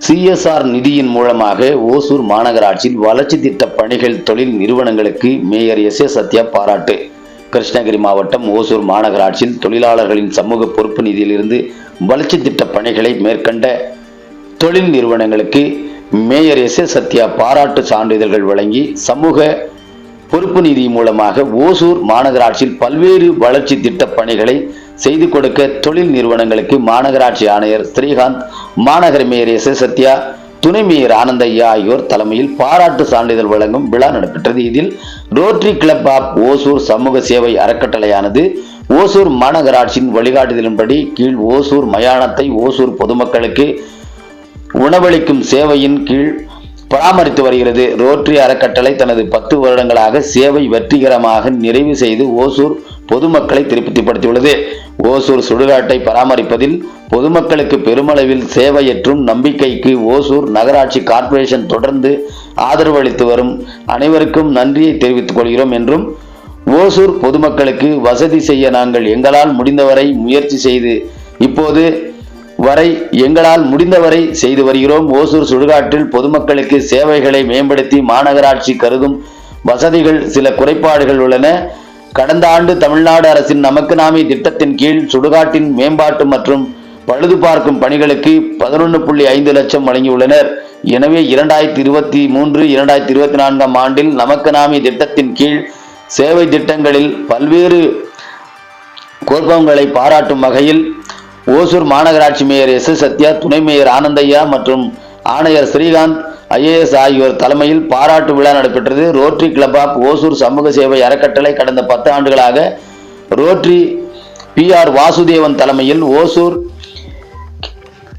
CSR நிதியின் மூலமாக ஓசூர் மாநகராட்சியில் வளர்ச்சி திட்ட பணிகள் தொழில் நிறுவனங்களுக்கு மேயர் எஸ் ஏ சத்யா பாராட்டு. கிருஷ்ணகிரி மாவட்டம் ஓசூர் மாநகராட்சியில் தொழிலாளர்களின் சமூக பொறுப்பு நிதியிலிருந்து வளர்ச்சி திட்ட பணிகளை மேற்கண்ட தொழில் நிறுவனங்களுக்கு மேயர் எஸ் ஏ சத்யா பாராட்டு சான்றிதழ்கள் வழங்கி சமூக பொறுப்பு நிதி மூலமாக ஓசூர் மாநகராட்சியில் பல்வேறு வளர்ச்சி திட்ட பணிகளை செய்து கொடுக்க தொழில் நிறுவனங்களுக்கு மாநகராட்சி ஆணையர் ஸ்ரீகாந்த் மாநகர மேயர் எஸ் எஸ் சத்யா துணை மேயர் ஆனந்தையா ஆகியோர் தலைமையில் பாராட்டு சான்றிதழ் வழங்கும் விழா நடைபெற்றது. இதில் ரோட்டரி கிளப் ஆப் ஓசூர் சமூக சேவை அறக்கட்டளையானது ஓசூர் மாநகராட்சியின் வழிகாட்டுதலின்படி கீழ் ஓசூர் மயானத்தை ஓசூர் பொதுமக்களுக்கு உணவளிக்கும் சேவையின் கீழ் பராமரித்து வருகிறது. ரோட்டரி அறக்கட்டளை தனது பத்து வருடங்களாக சேவை வெற்றிகரமாக நிறைவு செய்து ஓசூர் பொதுமக்களை திருப்திப்படுத்தியுள்ளது. ஓசூர் சுடுகாட்டை பராமரிப்பதில் பொதுமக்களுக்கு பெருமளவில் சேவையற்றும் நம்பிக்கைக்கு ஓசூர் நகராட்சி கார்ப்பரேஷன் தொடர்ந்து ஆதரவு அளித்து வரும். அனைவருக்கும் நன்றியை தெரிவித்துக் கொள்கிறோம் என்றும் ஓசூர் பொதுமக்களுக்கு வசதி செய்ய நாங்கள் எங்களால் முடிந்தவரை முயற்சி செய்து இப்போது வரை எங்களால் முடிந்தவரை செய்து வருகிறோம். ஓசூர் சுடுகாட்டில் பொதுமக்களுக்கு சேவைகளை மேம்படுத்தி மாநகராட்சி கருதும் வசதிகள் சில குறைபாடுகள் உள்ளன. கடந்த ஆண்டு தமிழ்நாடு அரசின் நமக்கு நாமே திட்டத்தின் கீழ் சுடுகாட்டின் மேம்பாட்டு மற்றும் பழுது பார்க்கும் பணிகளுக்கு பதினொன்று புள்ளி ஐந்து லட்சம் வழங்கியுள்ளனர். எனவே இரண்டாயிரத்தி இருபத்தி மூன்று இரண்டாயிரத்தி இருபத்தி நான்காம் ஆண்டில் நமக்கு நாமே திட்டத்தின் கீழ் சேவை திட்டங்களில் பல்வேறு கோட்பங்களை பாராட்டும் வகையில் ஓசூர் மாநகராட்சி மேயர் எஸ் எஸ் சத்யா துணை மேயர் ஆனந்தையா மற்றும் ஆணையர் ஸ்ரீகாந்த் ஐஏஎஸ் ஆகியோர் தலைமையில் பாராட்டு விழா நடைபெற்றது. ரோட்டரி கிளப் ஆப் ஓசூர் சமூக சேவை அறக்கட்டளை கடந்த பத்து ஆண்டுகளாக ரோட்டரி பி ஆர் வாசுதேவன் தலைமையில் ஓசூர்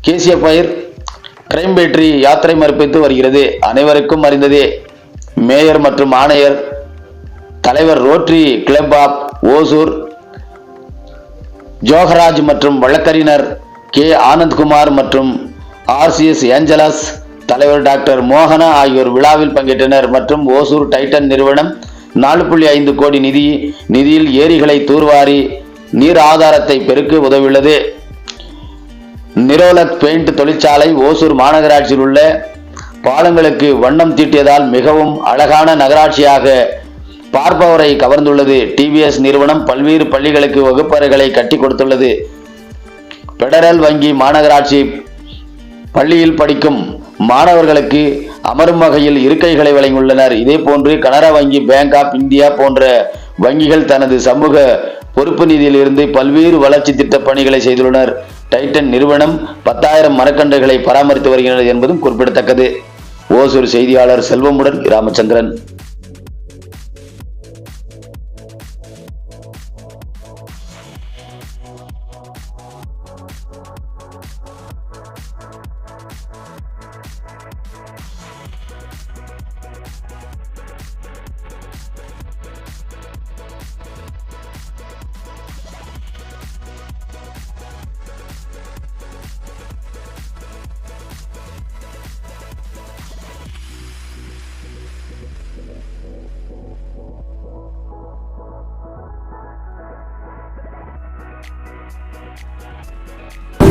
கேசியப்பயர் கிரைம் பேட்டரி யாத்திரை மறுப்பித்து வருகிறது. அனைவருக்கும் அறிந்ததே மேயர் மற்றும் ஆணையர் தலைவர் rotary club of Hosur Jogaraj மற்றும் வழக்கறிஞர் கே. ஆனந்த்குமார் மற்றும் ஆர்சிஎஸ் ஏஞ்சலஸ் தலைவர் டாக்டர் மோகனா ஆகியோர் விழாவில் பங்கேற்றனர் மற்றும் ஓசூர் டைட்டன் நிறுவனம் நாலு புள்ளி ஐந்து கோடி நிதி நிதியில் ஏரிகளை தூர்வாரி நீர் ஆதாரத்தை பெருக்க உதவியுள்ளது. நிரோலக் பெயிண்ட் தொழிற்சாலை ஓசூர் மாநகராட்சியில் உள்ள பாலங்களுக்கு வண்ணம் தீட்டியதால் மிகவும் அழகான நகராட்சியாக பார்ப்பவரை கவர்ந்துள்ளது. டிவிஎஸ் நிறுவனம் பல்வேறு பள்ளிகளுக்கு வகுப்பறைகளை கட்டி கொடுத்துள்ளது. பெடரல் வங்கி மாநகராட்சி பள்ளியில் படிக்கும் மாணவர்களுக்கு அமரும் வகையில் இருக்கைகளை வழங்கியுள்ளனர். இதே போன்று கனரா வங்கி பேங்க் ஆஃப் இந்தியா போன்ற வங்கிகள் தனது சமூக பொறுப்பு நிதியிலிருந்து பல்வேறு வளர்ச்சி திட்ட பணிகளை செய்துள்ளனர். டைட்டன் நிறுவனம் பத்தாயிரம் மரக்கன்றுகளை பராமரித்து வருகிறது என்பதும் குறிப்பிடத்தக்கது. ஓசூர் செய்தியாளர் செல்வமுடன் ராமச்சந்திரன் Yeah.